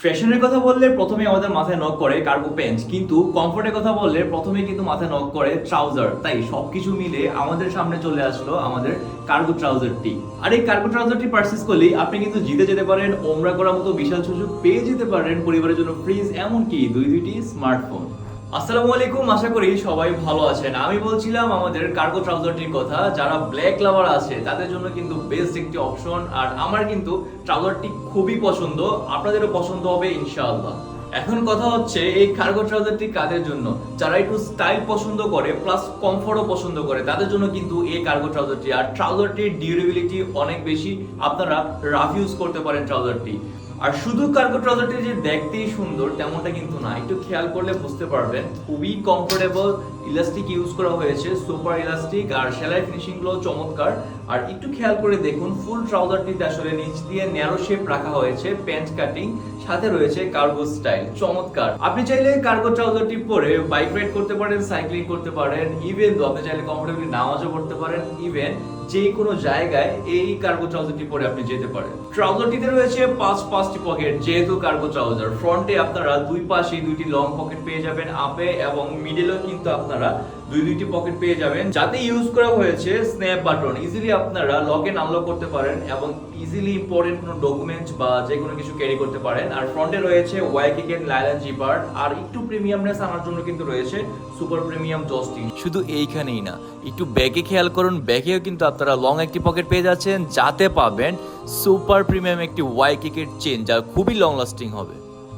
ফ্যাশনের কথা বললে প্রথমে আমাদের মাথায় নক করে কার্গো প্যান্ট কিন্তু কমফোর্টের কথা বললে প্রথমে কিন্তু মাথায় নক করে ট্রাউজার তাই সবকিছু মিলে আমাদের সামনে চলে আসলো আমাদের কার্গো ট্রাউজারটি আর এই কার্গো ট্রাউজারটি পারচেস করলেই আপনি কিন্তু জিতে যেতে পারেন, ওমরা করার মতো বিশাল সুযোগ পেয়ে যেতে পারেন পরিবারের জন্য ফ্রিজ এমনকি দুই দুইটি স্মার্টফোন আসসালামু আলাইকুম, আশা করি সবাই ভালো আছেন। আমি বলছিলাম আমাদের কার্গো ট্রাউজারটির কথা, যারা ব্ল্যাক লাভার আছে, তাদের জন্য কিন্তু বেস্ট একটি অপশন আর আমার কিন্তু ট্রাউজারটি খুবই পছন্দ, আপনাদেরও পছন্দ হবে ইনশাআল্লাহ। এখন কথা হচ্ছে এই কার্গো ট্রাউজারটি কাদের জন্য? যারা একটু স্টাইল পছন্দ করে প্লাস কমফোর্টও পছন্দ করে, তাদের জন্য কিন্তু এই কার্গো ট্রাউজারটি আর ট্রাউজারটির ডিউরেবিলিটি অনেক বেশি, আপনারা রাফ ইউজ করতে পারেন ট্রাউজারটি আর শুধু কার্গো ট্রাউজারটি যে দেখতেই সুন্দর, তেমনটা কিন্তু না। একটু খেয়াল করলে বুঝতে পারবেন, খুবই কমফোর্টেবল ইলাস্টিক ইউজ করা হয়েছে, সুপার ইলাস্টিক আর সেলাই ফিনিশিংগুলো চমৎকার। আর একটু খেয়াল করে দেখুন, ফুল ট্রাউজারটিতে আসলে নিচ দিয়ে ন্যারো শেপ রাখা হয়েছে, প্যান্ট কাটিং, সাথে রয়েছে কার্গো স্টাইল, চমৎকার। আপনি চাইলে কার্গো ট্রাউজারটি পরে বাইক রাইড করতে পারেন, সাইক্লিং করতে পারেন ইভেন তো আপনি চাইলে কমফোর্টেবলি নামাজও পড়তে পারেন ইভেন যে কোনো জায়গায় এই কার্গো ট্রাউজারটি পরে আপনি যেতে পারেন। ট্রাউজারটিতে রয়েছে পাঁচ পাঁচটি পকেট, যেহেতু কার্গো ট্রাউজার। ফ্রন্টে আপনারা দুই পাশে দুইটি লং পকেট পেয়ে যাবেন, আপে এবং মিডলেও কিন্তু আপনারা দুই দুইটি পকেট পেয়ে যাবেন। যাতে ইউজ করা হয়েছে স্ন্যাপ বাটন ইজিলি আপনারা লক এন্ড আনলক করতে পারেন এবং ইজিলি ইম্পর্টেন্ট কোনো ডকুমেন্টস বা যে কোনো কিছু ক্যারি করতে পারেন। আর ফ্রন্টে রয়েছে ওয়াইকিকেন লাইলান জিপার আর একটু প্রিমিয়ামনেস আনার জন্য কিন্তু রয়েছে সুপার প্রিমিয়াম জস্টিং শুধু এইখানেই না, একটু ব্যাগে খেয়াল করুন ব্যাগেও কিন্তু আপনারা লং একটি পকেট পেয়ে যাচ্ছেন। যাতে পাবেন সুপার প্রিমিয়াম একটি ওয়াই কিকের চেন যা খুবই লং লাস্টিং হবে।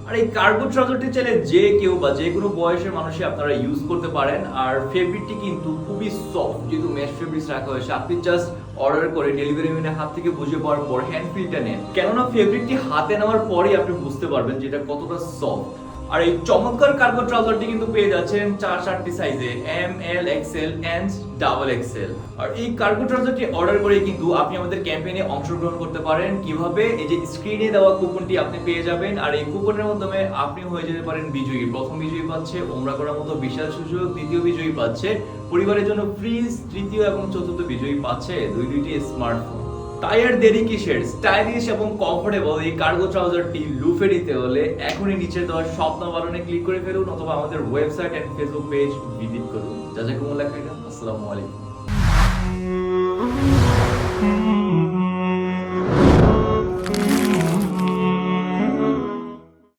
আর এই কার্গো ট্রাউজারটি চাইলে যে কেউ বা যে কোনো বয়সের মানুষই আপনারা ইউজ করতে পারেন। আর ফেব্রিকটি কিন্তু খুবই সফট যেহেতু মেশ ফেব্রিক্স রাখা হয়েছে, আপনি জাস্ট অর্ডার করে ডেলিভারি ম্যানের হাত থেকে বুঝে পাওয়ার পর হ্যান্ড ফিলটা নেন। কেননা ফেব্রিকটি হাতে নেওয়ার পরেই আপনি বুঝতে পারবেন যে এটা কতটা সফট আর এই চমৎকার কার্গো ট্রাউজারটি কিন্তু পেয়ে যাচ্ছেন চার চারটি সাইজে M L XL and double XL আর এই কার্গো ট্রাউজারটি অর্ডার করে কিন্তু আপনি আমাদের ক্যাম্পেইনে অংশগ্রহণ করতে পারেন। কীভাবে? এই যে স্ক্রিনে দেওয়া কুপনটি আপনি পেয়ে যাবেন। আর এই কুপনের মাধ্যমে আপনি হয়ে যেতে পারেন বিজয়ী। প্রথম বিজয়ী পাচ্ছে, ওমরা করার মতো বিশাল সুযোগ। দ্বিতীয় বিজয়ী পাচ্ছে, পরিবারের জন্য ফ্রিজ তৃতীয় এবং চতুর্থ বিজয়ী পাচ্ছে। দুই দুইটি স্মার্টফোন তাই আর দেরি কিসের? স্টাইলিশ এবং কমফোর্টেবল এই কার্গো ট্রাউজারটি লুফে নিতে হলে এখনই নিচে দেওয়া স্বপ্ন বারণে ক্লিক করে ফেলুন অথবা আমাদের website and Facebook page visit করুন। যা যা খাইলাম আসসালামু আলাইকুম।